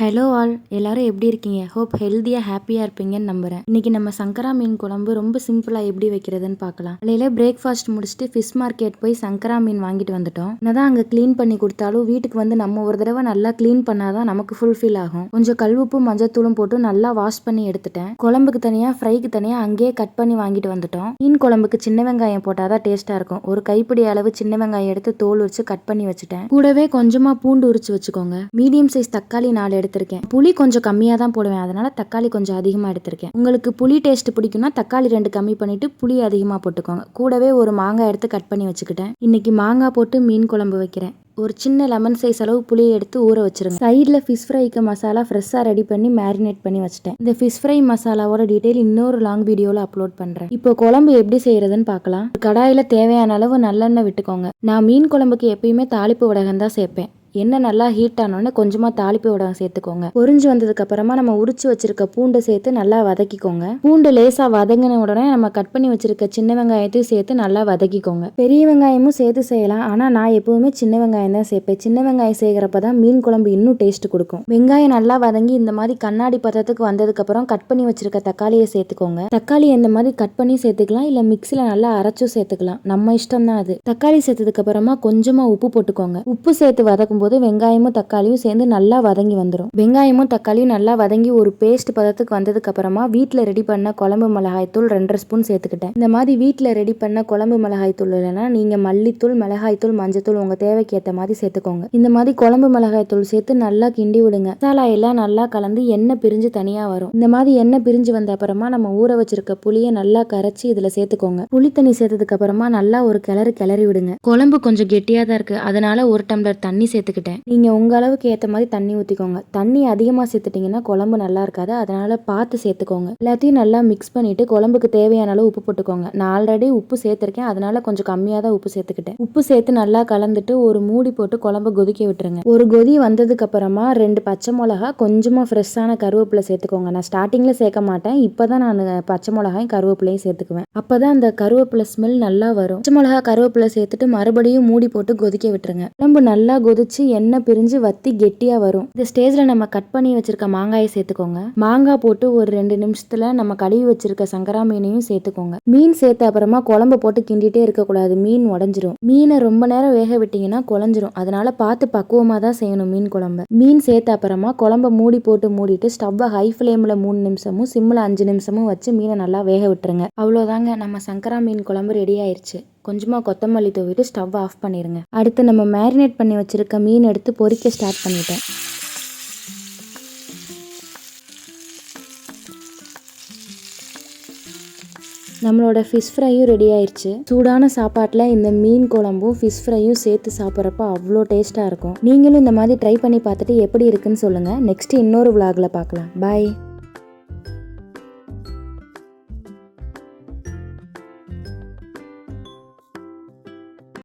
Hello all எல்லாரும் எப்படி இருக்கீங்க? ஹோப் ஹெல்த்தியாக ஹாப்பியாக இருப்பீங்கன்னு நம்புகிறேன் இன்றைக்கி நம்ம சங்கரா மீன் குழம்பு ரொம்ப சிம்பிளாக எப்படி வைக்கிறதுன்னு பார்க்கலாம். காலையில் பிரேக்ஃபாஸ்ட் முடிச்சுட்டு ஃபிஷ் மார்க்கெட் போய் சங்கரா மீன் வாங்கிட்டு வந்துட்டோம். என்னதான் அங்கே க்ளீன் பண்ணி கொடுத்தாலும் வீட்டுக்கு வந்து நம்ம ஒரு தடவை நல்லா க்ளீன் பண்ணால் தான் நமக்கு ஃபுல்ஃபில் ஆகும். கொஞ்சம் கல்வுப்பும் மஞ்சத்தூளும் போட்டு நல்லா வாஷ் பண்ணி எடுத்துட்டேன். குழம்புக்கு தனியாக ஃப்ரைக்கு தனியாக அங்கேயே கட் பண்ணி வாங்கிட்டு வந்துட்டோம். மீன் குழம்புக்கு சின்ன வெங்காயம் போட்டால் தான் டேஸ்ட்டாக இருக்கும். ஒரு கைப்பிடி அளவு சின்ன வெங்காயம் எடுத்து தோல் உரிச்சு கட் பண்ணி வச்சுட்டேன். கூடவே கொஞ்சமாக பூண்டு உரிச்சு வச்சுக்கோங்க. மீடியம் சைஸ் தக்காளி நாலு எடுத்து எடுத்திருக்கேன். புளி கொஞ்சம் கம்மியாக தான் போடுவேன். அதனால் தக்காளி கொஞ்சம் அதிகமாக எடுத்திருக்கேன். உங்களுக்கு புளி டேஸ்ட் பிடிக்கும்னா தக்காளி ரெண்டு கம்மி பண்ணிவிட்டு புளி அதிகமாக போட்டுக்கோங்க. கூடவே ஒரு மாங்காய் எடுத்து கட் பண்ணி வச்சுக்கிட்டேன். இன்றைக்கி மாங்காய் போட்டு மீன் குழம்பு வைக்கிறேன். ஒரு சின்ன லெமன் சைஸ் அளவு புளியை எடுத்து ஊற வச்சிருங்க. சைடில் ஃபிஷ் ஃப்ரைக்கு மசாலா ஃப்ரெஷ்ஷாக ரெடி பண்ணி மேரினேட் பண்ணி வச்சுட்டேன். இந்த ஃபிஷ் ஃப்ரை மசாலாவோட டீட்டெயில் இன்னொரு லாங் வீடியோவில் அப்லோட் பண்ணுறேன் இப்போ குழம்பு எப்படி செய்யறதுன்னு பார்க்கலாம். கடாயில் தேவையான அளவு நல்லெண்ணெய் விட்டுக்கோங்க. நான் மீன் குழம்புக்கு எப்பயுமே தாளிப்பு உடகம் தான் சேர்ப்பேன். எண்ணெய் நல்லா ஹீட் ஆனோடனே கொஞ்சமாக தாளிப்பு விட சேர்த்துக்கோங்க. பொறிஞ்சு வந்ததுக்கு அப்புறமா நம்ம உரிச்சு வச்சிருக்க பூண்டை சேர்த்து நல்லா வதக்கிக்கோங்க. பூண்டு லேசாக வதங்கின உடனே நம்ம கட் பண்ணி வச்சிருக்க சின்ன வெங்காயத்தையும் சேர்த்து நல்லா வதக்கிக்கோங்க. பெரிய வெங்காயமும் சேர்த்து செய்யலாம். ஆனால் நான் எப்பவுமே சின்ன வெங்காயம் தான் சேர்ப்பேன். சின்ன வெங்காயம் சேர்க்குறப்ப தான் மீன் குழம்பு இன்னும் டேஸ்ட் கொடுக்கும். வெங்காயம் நல்லா வதங்கி இந்த மாதிரி கண்ணாடி பதத்துக்கு வந்ததுக்கப்புறம் கட் பண்ணி வச்சிருக்க தக்காளியை சேர்த்துக்கோங்க. தக்காளி இந்த மாதிரி கட் பண்ணி சேர்த்துக்கலாம். இல்லை மிக்சியில் நல்லா அரைச்சும் சேர்த்துக்கலாம். நம்ம இஷ்டம் தான் அது. தக்காளி சேர்த்ததுக்கு அப்புறமா கொஞ்சமாக உப்பு போட்டுக்கோங்க. உப்பு சேர்த்து வதக்கும் போது வெங்காயமும் தக்காளியும் சேர்ந்து நல்லா வதங்கி வந்துடும் வெங்காயமும் தக்காளியும் நல்லா வதங்கி ஒரு பேஸ்ட் பதத்துக்கு வந்ததுக்கு அப்புறமா வீட்டில் ரெடி பண்ண குழம்பு மிளகாய் தூள் ரெண்டரை ஸ்பூன் சேர்த்துக்கிட்டேன். இந்த மாதிரி வீட்டில் ரெடி பண்ண குழம்பு மிளகாய்த்தூள் இல்லைன்னா நீங்கள் மல்லித்தூள் மிளகாய்த்தூள் மஞ்சத்தூள் உங்கள் தேவைக்கு ஏற்ற மாதிரி சேர்த்துக்கோங்க. இந்த மாதிரி குழம்பு மிளகாய் தூள் சேர்த்து நல்லா கிண்டி விடுங்க. மசாலா எல்லாம் நல்லா கலந்து எண்ணெய் பிரிஞ்சு தனியாக வரும். இந்த மாதிரி எண்ணெய் பிரிஞ்சு வந்த அப்புறமா நம்ம ஊற வச்சிருக்க புளியை நல்லா கரைச்சி இதில் சேர்த்துக்கோங்க. புளி தண்ணி சேர்த்ததுக்கு அப்புறமா நல்லா ஒரு கிளறு கிளறி விடுங்க. குழம்பு கொஞ்சம் கெட்டியாக தான் இருக்குது அதனால ஒரு டம்ளர் தண்ணி சேர்த்து சேர்த்துக்கிட்டேன் நீங்கள் உங்கள் அளவுக்கு ஏற்ற மாதிரி தண்ணி ஊற்றிக்கோங்க தண்ணி அதிகமாக சேர்த்துட்டிங்கன்னா குழம்பு நல்லா இருக்காது. அதனால் பார்த்து சேர்த்துக்கோங்க. எல்லாத்தையும் நல்லா மிக்ஸ் பண்ணிவிட்டு குழம்புக்கு தேவையான அளவு உப்பு போட்டுக்கோங்க. நான் ஆல்ரெடி உப்பு சேர்த்துருக்கேன். அதனால் கொஞ்சம் கம்மியாக தான் உப்பு சேர்த்துக்கிட்டேன். உப்பு சேர்த்து நல்லா கலந்துட்டு ஒரு மூடி போட்டு குழம்பு கொதிக்க விட்டுருங்க. ஒரு கொதி வந்ததுக்கு அப்புறமா ரெண்டு பச்சை மிளகா கொஞ்சமாக ஃப்ரெஷ்ஷான கருவேப்பிலை சேர்த்துக்கோங்க. நான் ஸ்டார்டிங்கில் சேர்க்க மாட்டேன். இப்போ தான் நான் பச்சை மிளகாயும் கருவேப்பிலையும் சேர்த்துக்குவேன். அப்போ தான் அந்த கருவேப்பிலை ஸ்மெல் நல்லா வரும். பச்சை மிளகா கருவேப்பிலை சேர்த்துட்டு மறுபடியும் மூடி போட்டு கொதிக்க விட்டுருங்க. குழம்பு நல்லா கொதிச்சு எண்ணெய் பிரிஞ்சு வத்தி கெட்டியா வரும். இந்த ஸ்டேஜ்ல நம்ம கட் பண்ணி வச்சிருக்க மாங்காயை சேர்த்துக்கோங்க. மாங்காய் போட்டு ஒரு ரெண்டு நிமிஷத்துல நம்ம கழுவி வச்சிருக்க சங்கரா மீனையும் சேர்த்துக்கோங்க. மீன் சேர்த்த அப்புறமா குழம்பு போட்டு கிண்டிட்டே இருக்கக்கூடாது மீன் உடஞ்சிரும். மீனை ரொம்ப நேரம் வேக விட்டீங்கன்னா குழஞ்சிரும். அதனால பார்த்து பக்குவமா தான் செய்யணும் மீன் குழம்பு. மீன் சேர்த்த அப்புறமா குழம்ப மூடி போட்டு மூடிட்டு ஸ்டவ்வை ஹை ஃப்ளேம்ல மூணு நிமிஷமும் சிம்மில் அஞ்சு நிமிஷமும் வச்சு மீனை நல்லா வேக விட்டுருங்க. அவ்வளோதாங்க. நம்ம சங்கரா மீன் குழம்பு ரெடி ஆயிடுச்சு கொஞ்சமாக கொத்தமல்லி தூவிட்டு ஸ்டவ் ஆஃப் பண்ணிடுங்க அடுத்து நம்ம மேரினேட் பண்ணி வச்சுருக்க மீன் எடுத்து பொறிக்க ஸ்டார்ட் பண்ணிட்டேன் நம்மளோட ஃபிஷ் ஃப்ரையும் ரெடி ஆயிடுச்சு சூடான சாப்பாட்டில் இந்த மீன் குழம்பும் ஃபிஷ் ஃப்ரையும் சேர்த்து சாப்பிட்றப்ப அவ்வளோ டேஸ்ட்டாக இருக்கும். நீங்களும் இந்த மாதிரி ட்ரை பண்ணி பார்த்துட்டு எப்படி இருக்குன்னு சொல்லுங்கள் நெக்ஸ்ட் இன்னொரு விலாகில் பார்க்கலாம். பாய்